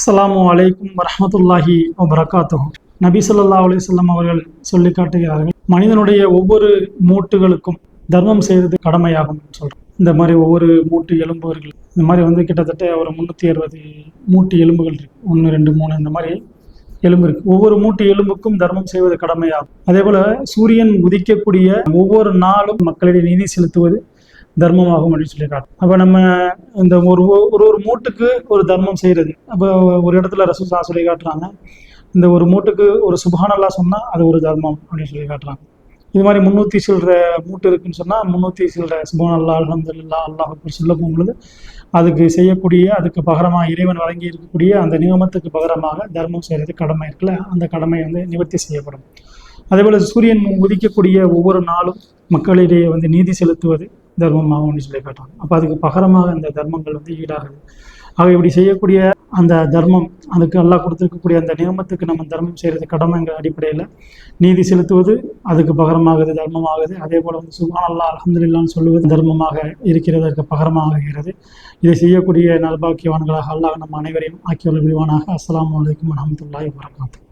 அஸ்லாம் அலைக்கும் வரமத்துல்லாஹி வபரகாத்துஹு. நபி சொல்லா அலைஹி அவர்கள் சொல்லி காட்டுகிறார்கள் மனிதனுடைய ஒவ்வொரு மூட்டுகளுக்கும் தர்மம் செய்வது கடமையாகும் சொல்றோம் இந்த மாதிரி ஒவ்வொரு மூட்டு எலும்புகள் இந்த மாதிரி வந்து கிட்டத்தட்ட ஒரு முந்நூற்றி அறுபது மூட்டு எலும்புகள் இருக்கு. ஒன்று ரெண்டு மூணு இந்த மாதிரி எலும்பு இருக்கு. ஒவ்வொரு மூட்டு எலும்புக்கும் தர்மம் செய்வது கடமையாகும். அதே போல சூரியன் உதிக்கக்கூடிய ஒவ்வொரு நாளும் மக்களிடையே நீதி செலுத்துவது தர்மமாகும் அப்படின்னு சொல்லியிருக்காங்க அப்போ நம்ம இந்த ஒரு ஒரு ஒரு மூட்டுக்கு ஒரு தர்மம் செய்கிறது அப்போ ஒரு இடத்துல ரசூசா சொல்லி காட்டுறாங்க. இந்த ஒரு மூட்டுக்கு ஒரு சுபானல்லா சொன்னால் அது ஒரு தர்மம் அப்படின்னு சொல்லி காட்டுறாங்க. இது மாதிரி முந்நூற்றி சில்லற மூட்டு இருக்குன்னு சொன்னால் முந்நூற்றி சில்லற அல்லா அலமதுல்லா அல்லாஹ் சொல்ல போகும்பொழுது அதுக்கு செய்யக்கூடிய அதுக்கு பகரமாக இறைவன் வழங்கி இருக்கக்கூடிய அந்த நியமத்துக்கு பகரமாக தர்மம் செய்கிறது கடமை இருக்குல்ல அந்த கடமை வந்து நிவர்த்தி செய்யப்படும். அதேபோல் சூரியன் உதிக்கக்கூடிய ஒவ்வொரு நாளும் மக்களிடையே வந்து நீதி செலுத்துவது தர்மமாகும்னு சொல்லி காட்டுறாங்க அப்போ அதுக்கு பகரமாக அந்த தர்மங்கள் வந்து ஈடாகுது. ஆக இப்படி செய்யக்கூடிய அந்த தர்மம் அதுக்கு அல்லாஹ் கொடுத்துருக்கக்கூடிய அந்த நியமத்துக்கு நம்ம தர்மம் செய்கிறது கடமைங்கிற அடிப்படையில் நீதி செலுத்துவது அதுக்கு பகரமாகுது தர்மமாகுது. அதே போல் வந்து சுபான் அல்லா அலமதுல்லான்னு சொல்லுவது தர்மமாக இருக்கிறது அதுக்கு பகரமாக இருக்கிறது. இதை செய்யக்கூடிய நல்பாக்கியவான்களாக அல்லாஹ் நம்ம அனைவரையும் ஆக்கியுள்ள விரிவானாக அஸ்லாம் வலைக்கம் வரமத்துல்லாய் வரகாத்து